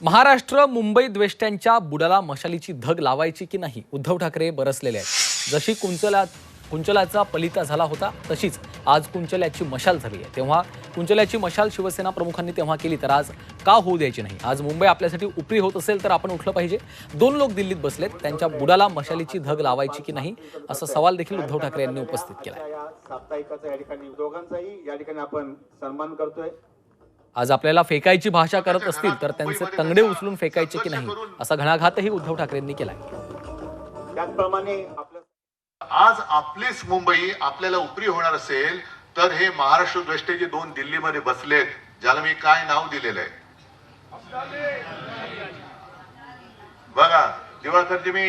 महाराष्ट्र मुंबई द्वेष्ट्यांच्या बुडाला मशालीची धग लावायची की नाही? उद्धव ठाकरे बरसलेले आहेत. जशी कुंचला कुंचल्याचा पलिता झाला होता तशीच आज कुंचल्याची मशाल झाली आहे. तेव्हा कुंचल्याची मशाल शिवसेना प्रमुखांनी तेव्हा केली तर आज का होऊ द्यायची नाही? आज मुंबई आपल्यासाठी उपरी होत असेल तर आपण उठलं पाहिजे. दोन लोक दिल्लीत बसलेत त्यांच्या बुडाला मशालीची धग लावायची की नाही असा सवाल देखील उद्धव ठाकरे यांनी उपस्थित केला साप्ताहिकाचा या ठिकाणी दोघांचाही या ठिकाणी आपण सन्मान करतोय. आज आपल्याला फेकायची भाषा करत असतील तर त्यांचे तंगडे उचलून फेकायचे की नाही? असा घणाघातही उद्धव ठाकरेंनी केलाय. त्याचप्रमाणे आपल्या आज आपलीच मुंबई आपल्याला उपरी होणार असेल तर हे महाराष्ट्र द्रष्टे जे दोन दिल्लीमध्ये बसलेत ज्याला मी काय नाव दिलेलं आहे? बघा दिवाळकरजी मी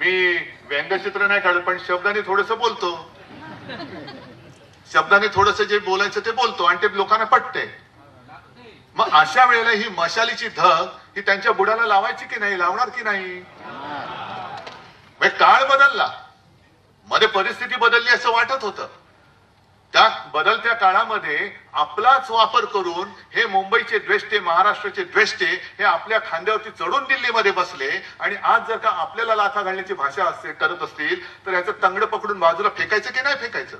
मी व्यंगचित्र नाही काढत पण शब्दाने थोडस बोलतो. शब्दाने थोडस जे बोलायचं ते बोलतो आणि ते लोकांना पटते मग अशा वेळेला ही मशालीची धग ही त्यांच्या बुडाला लावायची की नाही लावणार की नाही? म्हणजे काळ बदलला. मध्ये परिस्थिती बदलली असं वाटत होतं. त्या बदलत्या काळामध्ये आपलाच वापर करून हे मुंबईचे द्वेष्टे महाराष्ट्राचे द्वेष्टे हे आपल्या खांद्यावरती चढून दिल्लीमध्ये बसले आणि आज जर का आपल्याला लाथा घालण्याची भाषा असते करत असतील तर याचं तंगड पकडून बाजूला फेकायचं की नाही फेकायचं?